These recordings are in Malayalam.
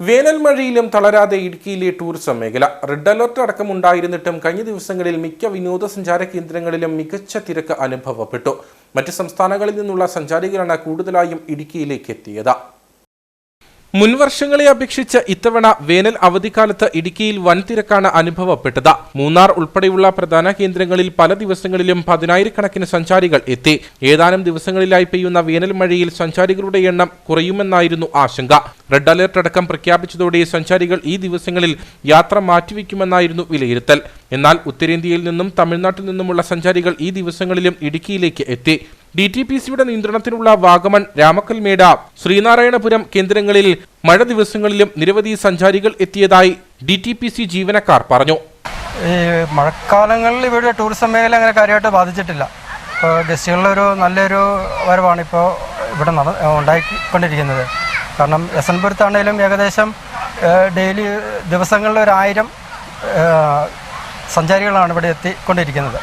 വേനൽ മഴയിലും തളരാതെ ഇടുക്കിയിലെ ടൂറിസം മേഖല. റെഡ് അലർട്ട് അടക്കമുണ്ടായിരുന്നിട്ടും കഴിഞ്ഞ ദിവസങ്ങളിൽ മിക്ക വിനോദസഞ്ചാര കേന്ദ്രങ്ങളിലും മികച്ച തിരക്ക് അനുഭവപ്പെട്ടു. മറ്റ് സംസ്ഥാനങ്ങളിൽ നിന്നുള്ള സഞ്ചാരികളാണ് കൂടുതലായും ഇടുക്കിയിലേക്ക് എത്തിയത്. മുൻവർഷങ്ങളെ അപേക്ഷിച്ച് ഇത്തവണ വേനൽ അവധിക്കാലത്ത് ഇടുക്കിയിൽ വൻ തിരക്കാണ് അനുഭവപ്പെട്ടത്. മൂന്നാർ ഉൾപ്പെടെയുള്ള പ്രധാന കേന്ദ്രങ്ങളിൽ പല ദിവസങ്ങളിലും പതിനായിരക്കണക്കിന് സഞ്ചാരികൾ എത്തി. ഏതാനും ദിവസങ്ങളിലായി പെയ്യുന്ന വേനൽ മഴയിൽ സഞ്ചാരികളുടെ എണ്ണം കുറയുമെന്നായിരുന്നു ആശങ്ക. റെഡ് അലർട്ട് അടക്കം പ്രഖ്യാപിച്ചതോടെ സഞ്ചാരികൾ ഈ ദിവസങ്ങളിൽ യാത്ര മാറ്റിവെക്കുമെന്നായിരുന്നു വിലയിരുത്തൽ. എന്നാൽ ഉത്തരേന്ത്യയിൽ നിന്നും തമിഴ്നാട്ടിൽ നിന്നുമുള്ള സഞ്ചാരികൾ ഈ ദിവസങ്ങളിലും ഇടുക്കിയിലേക്ക് എത്തി. ഡി ടി പി സിയുടെ നിയന്ത്രണത്തിലുള്ള വാഗമൺ രാമക്കൽമേട ശ്രീനാരായണപുരം കേന്ദ്രങ്ങളിൽ മഴ ദിവസങ്ങളിലും നിരവധി സഞ്ചാരികൾ എത്തിയതായി ഡി ടി പി സി ജീവനക്കാർ പറഞ്ഞു. മഴക്കാലങ്ങളിൽ ഇവിടെ ടൂറിസം മേഖല അങ്ങനെ കാര്യമായിട്ട് ബാധിച്ചിട്ടില്ല. ഇപ്പോൾ ഗസ്റ്റുകളുടെ ഒരു നല്ലൊരു വരവാണ് ഇപ്പോൾ ഇവിടെ നട ഉണ്ടായിക്കൊണ്ടിരിക്കുന്നത്. കാരണം എസ് എൻ ഏകദേശം ഡെയിലി ദിവസങ്ങളിൽ ഒരു ആയിരം സഞ്ചാരികളാണ് ഇവിടെ എത്തിക്കൊണ്ടിരിക്കുന്നത്.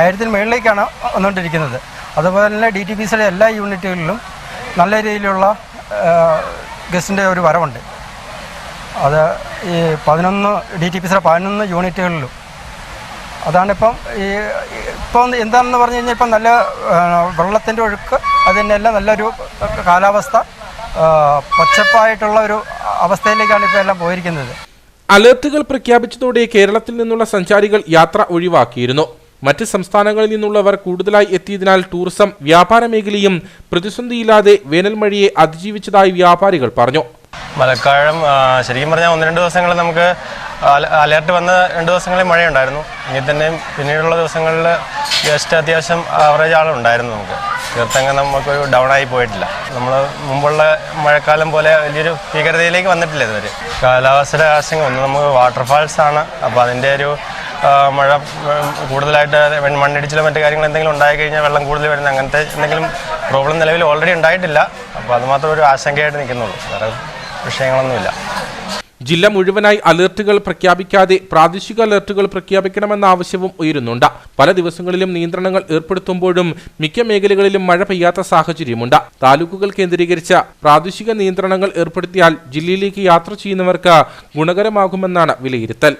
ആയിരത്തിന് മുകളിലേക്കാണ് വന്നുകൊണ്ടിരിക്കുന്നത് അതുപോലെ തന്നെ ഡി ടി പി സിയുടെ എല്ലാ യൂണിറ്റുകളിലും നല്ല രീതിയിലുള്ള ഗസ്റ്റിന്റെ ഒരു വരവുണ്ട്. അത് ഈ പതിനൊന്ന് ഡി ടി പി സിയുടെ പതിനൊന്ന് യൂണിറ്റുകളിലും. അതാണിപ്പം ഈ ഇപ്പം എന്താണെന്ന് പറഞ്ഞു കഴിഞ്ഞാൽ ഇപ്പം നല്ല വെള്ളത്തിന്റെ ഒഴുക്ക് അതിനെല്ലാം നല്ലൊരു കാലാവസ്ഥ പച്ചപ്പായിട്ടുള്ള ഒരു അവസ്ഥയിലേക്കാണ് ഇപ്പോൾ എല്ലാം പോയിരിക്കുന്നത്. അലേർട്ടുകൾ പ്രഖ്യാപിച്ചതോടെ കേരളത്തിൽ നിന്നുള്ള സഞ്ചാരികൾ യാത്ര ഒഴിവാക്കിയിരുന്നു. മറ്റ് സംസ്ഥാനങ്ങളിൽ നിന്നുള്ളവർ കൂടുതലായി എത്തിയതിനാൽ ടൂറിസം വ്യാപാര മേഖലയും പ്രതിസന്ധിയില്ലാതെ വേനൽമഴയെ അതിജീവിച്ചതായി വ്യാപാരികൾ പറഞ്ഞു. മഴക്കാലം ശരിക്കും പറഞ്ഞാൽ ഒന്ന് രണ്ട് ദിവസങ്ങളിൽ നമുക്ക് അല- അലേർട്ട് വന്ന രണ്ട് ദിവസങ്ങളിൽ മഴയുണ്ടായിരുന്നു. ഇനി തന്നെയും പിന്നീടുള്ള ദിവസങ്ങളിൽ ജസ്റ്റ് അത്യാവശ്യം ആവറേജ് ആളുണ്ടായിരുന്നു നമുക്ക്. തീർത്തങ്ങ് നമുക്കൊരു ഡൗൺ ആയി പോയിട്ടില്ല. നമ്മൾ മുമ്പുള്ള മഴക്കാലം പോലെ വലിയൊരു ഭീകരതയിലേക്ക് വന്നിട്ടില്ല ഇതുവരെ. കാലാവസ്ഥയുടെ ആശങ്ക ഒന്ന് നമുക്ക് വാട്ടർഫാൾസ് ആണ്. അപ്പോൾ അതിന്റെ ഒരു മഴ കൂടുതലായിട്ട് മണ്ണിടിച്ചിലും മറ്റു കാര്യങ്ങൾ എന്തെങ്കിലും ഉണ്ടായി കഴിഞ്ഞാൽ വെള്ളം കൂടുതൽ വരുന്ന അങ്ങനത്തെ എന്തെങ്കിലും പ്രോബ്ലം നിലവിൽ ഓൾറെഡി ഉണ്ടായിട്ടില്ല. അപ്പോൾ അത് മാത്രം ഒരു ആശങ്കയായിട്ട് നിൽക്കുന്നുള്ളൂ. വേറെ വിഷയങ്ങളൊന്നുമില്ല. ജില്ല മുഴുവനായി അലർട്ടുകൾ പ്രഖ്യാപിക്കാതെ പ്രാദേശിക അലർട്ടുകൾ പ്രഖ്യാപിക്കണമെന്ന ആവശ്യവും ഉയരുന്നുണ്ട്. പല ദിവസങ്ങളിലും നിയന്ത്രണങ്ങൾ ഏർപ്പെടുത്തുമ്പോഴും മിക്ക മേഖലകളിലും മഴ പെയ്യാത്ത സാഹചര്യമുണ്ട്. താലൂക്കുകൾ കേന്ദ്രീകരിച്ച പ്രാദേശിക നിയന്ത്രണങ്ങൾ ഏർപ്പെടുത്തിയാൽ ജില്ലയിലേക്ക് യാത്ര ചെയ്യുന്നവർക്ക് ഗുണകരമാകുമെന്നാണ് വിലയിരുത്തൽ.